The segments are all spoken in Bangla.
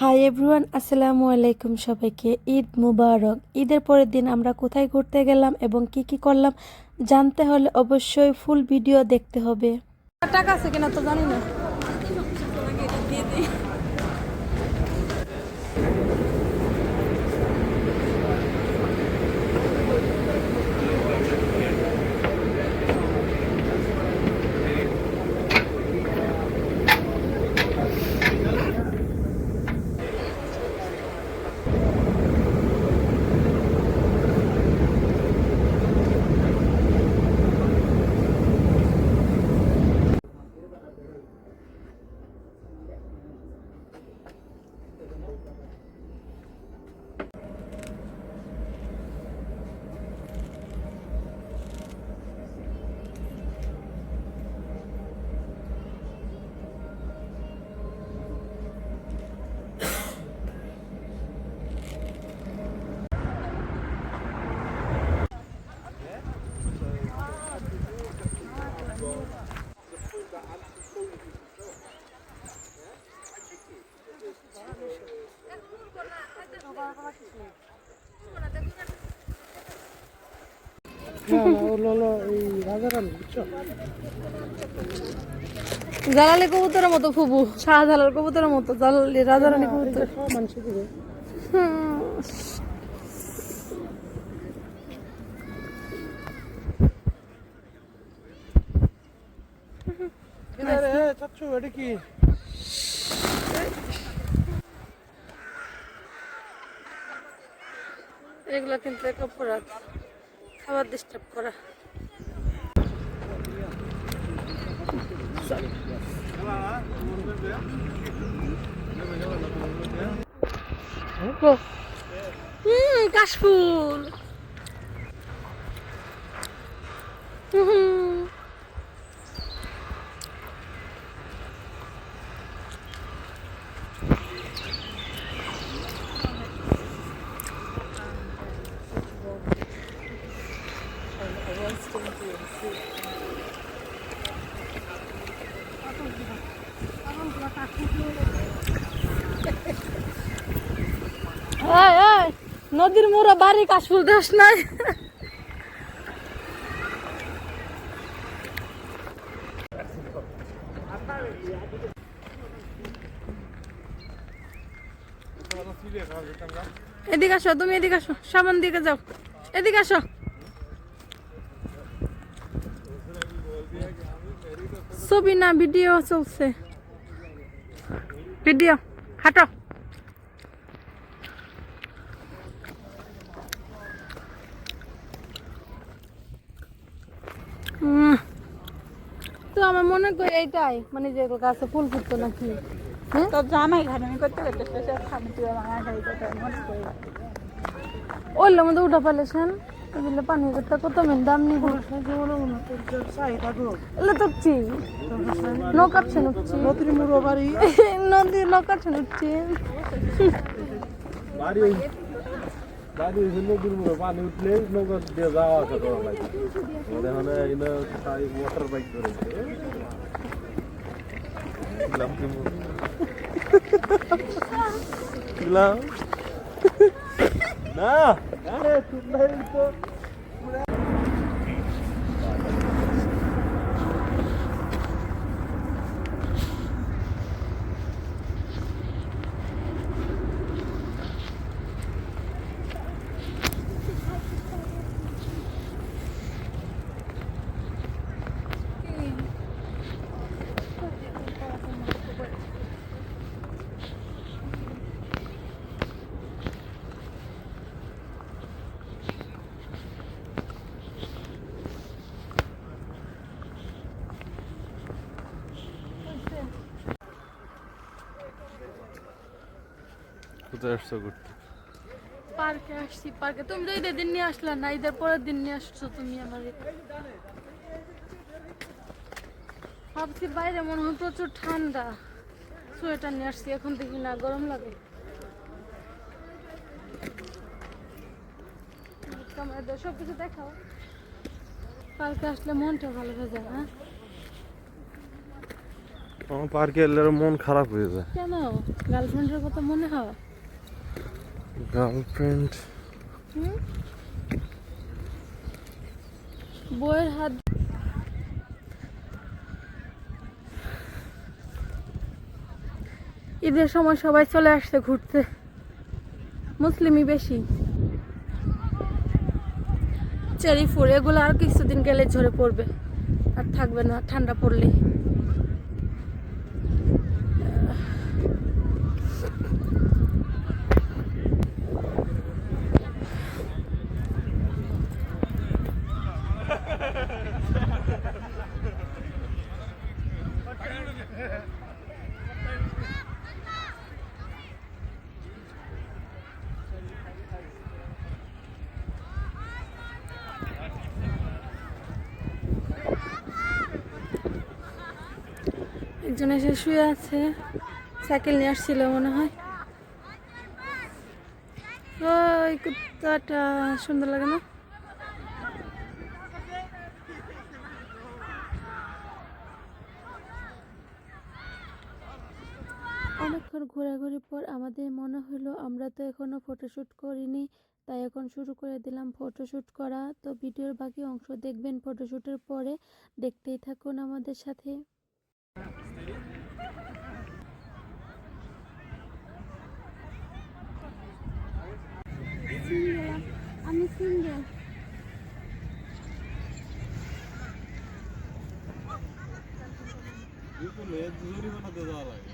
হাই এভরিওয়ান আসসালামু আলাইকুম সবাইকে। ঈদ মুবারক। ঈদের পরের দিন আমরা কোথায় ঘুরতে গেলাম এবং কি কি করলাম জানতে হলে অবশ্যই ফুল ভিডিও দেখতে হবে। টাকা আছে কিনা তো জানি না। জালালি কবুতরের মতো ফুবু। শাহজালাল কবুতরের মতো। জালালি, রাজারানী কবুতর। এটা কি এগুলো কিন্তু এক অপরাধ। খাবার ডিস্টার্ব করা। কাশফুল। হুম। নদীর মোড়া বাড়ি কাশফুল দেশ নাই। এদিকে আসো, তুমি এদিকে আসো সামন দিকে যাও। এদিকে আসো। ছবি না, ভিডিও চলছে। ভিডিও হাঁটো। তো আমার মনে করি এইটাই মানে যে গাছে ফুল ফুটতো নাকি? হ্যাঁ? তো জামাই ঘাটামি করতে করতে স্পেশাল খামি তুই আমার খাই করতে মনে করি ওইলে মধ্যে উঠা পালেছেন এগুলো পানি করতে কত মেন দাম নিব? চাহিদা গো এলে তো চি নৌকাচ্ছে নুচ্ছি নদীর মুড়ো বাড়ি নদী নৌকাচ্ছে নুচ্ছি বাড়ি ওই নদীর মুখে পানি উঠলে নৌকা দিয়ে যাওয়া আসা করা লাগে ওয়াটার বাইক দিলাম তুমি দিলাম না আরে তুমি তো কোথায় আসছো ঘুরতে? পার্কে আসছি পার্কে। তুমি তো ঈদের দিন নিয়ে আসলা না ঈদের পরের দিন নিয়ে আসছো তুমি আমার ভাবছি বাইরে মনে হয় প্রচুর ঠান্ডা। সোয়েটার নিয়ে আসছি এখন দেখি না গরম লাগে। ক্যামেরা সব কিছু দেখাও। পার্কে আসলে মনটা ভালো হয়ে যায় হ্যাঁ? আমার পার্কে এলে মন খারাপ হয়ে যায়। কেন? গার্লফ্রেন্ডের কথা মনে হয়? গার্লফ্রেন্ড হুম? বইয়ের হাত ঈদের সময় সবাই চলে আসছে ঘুরতে। মুসলিমই বেশি। চেরি ফুল, এগুলো আর কিছুদিন গেলে ঝরে পড়বে। আর থাকবে না, ঠান্ডা পড়লেই। একজন এসে শুয়ে আছে। সাইকেল নিয়ে আসছিল মনে হয়। ওই কুত্তাটা সুন্দর লাগে না? অনেকক্ষণ ঘোরাঘুরির পর আমাদের মনে হলো, আমরা তো এখনও ফটোশ্যুট করিনি, তাই এখন শুরু করে দিলাম ফটোশ্যুট করা। তো ভিডিওর বাকি অংশ দেখবেন ফটোশ্যুটের পরে। দেখতেই থাকুন আমাদের সাথে। আমি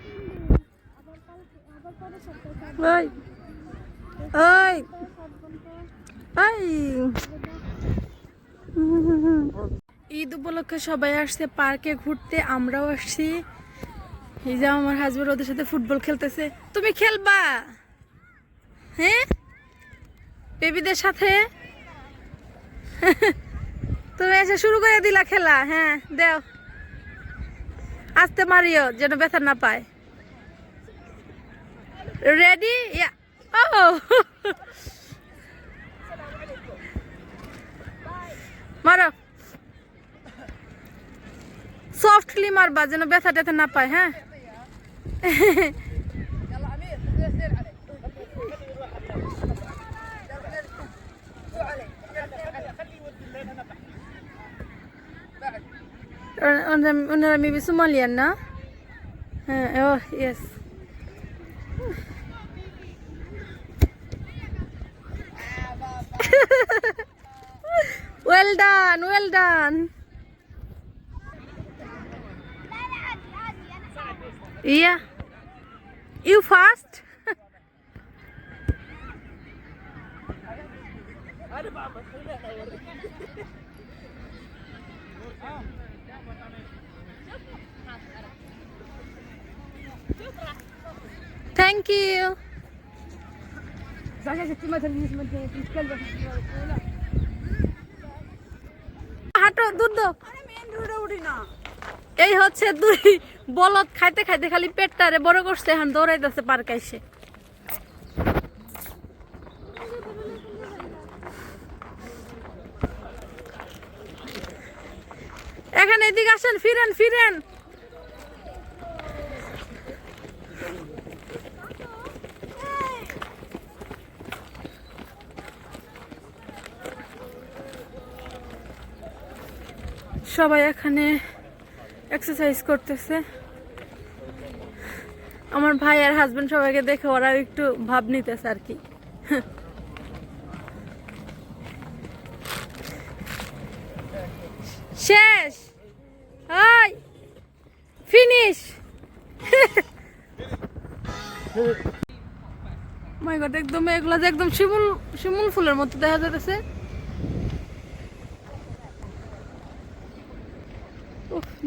ওই ঈদ উপলক্ষে সবাই আসছে পার্কে ঘুরতে, আমরাও আসছি। এই যে আমার হাজবেন্ড ওদের সাথে ফুটবল খেলতেছে। তুমি খেলবা? হ্যাঁ? বেবিদের সাথে? তুমি এসে শুরু করে দিলা খেলা হ্যাঁ দেও। আস্তে মারিও, যেন ব্যথা না পায়। রেডি ও মারো সফটলি মারবা যেন ব্যথা ট্যাথা না পায় হ্যাঁ ওনারা মেবি সোমালিয়ান না হ্যাঁ ও yes well done yeah. You fast? Thank you হাঁটো দুধ এই হচ্ছে দুই বলদ খাইতে খাইতে খালি পেটটারে বড় করছে এখন দৌড়াইতেছে পার্ক আইসে। এখানে এদিকে আসেন ফিরেন ফিরেন। সবাই এখানে এক্সারসাইজ করতেছে। আমার ভাই আর হাজব্যান্ড সবাইকে দেখে ওরা একটু ভাব নিতেছে আর কি। শেষ। হাই ফিনিশ মাই গড একদম এগুলা যে একদম শিমুল শিমুল ফুলের মতো দেখা যাচ্ছে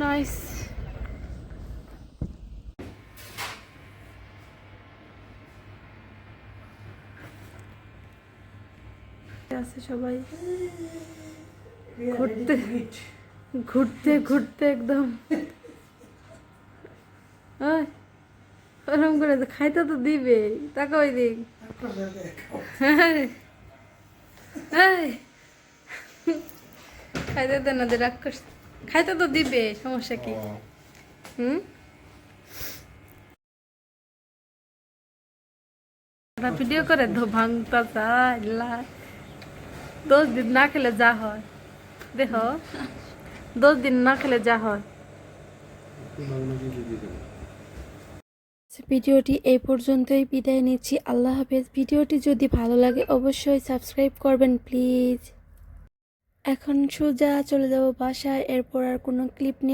নাইস আছে সবাই। ঘুরতে ঘুরতে ঘুরতে একদম। ওরম করে খাইতে তো দিবে। তাকে ওই। দিক খাইতে দেন রাগ করছে খাইতে তো দিবে সমস্যা কি? হুম? ভিডিও করে ধো ভাঙতা চাইলা দশ দিন না খেলে যা হয়। দেখো দশ দিন না খেলে যা হয়। ভিডিওটি এই পর্যন্তই বিদায় নিচ্ছি। আল্লাহ হাফেজ। ভিডিওটি যদি ভালো লাগে অবশ্যই সাবস্ক্রাইব করবেন প্লিজ। এখন সোজা চলে যাব বাসায় এরপর আর কোনো ক্লিপ নেই।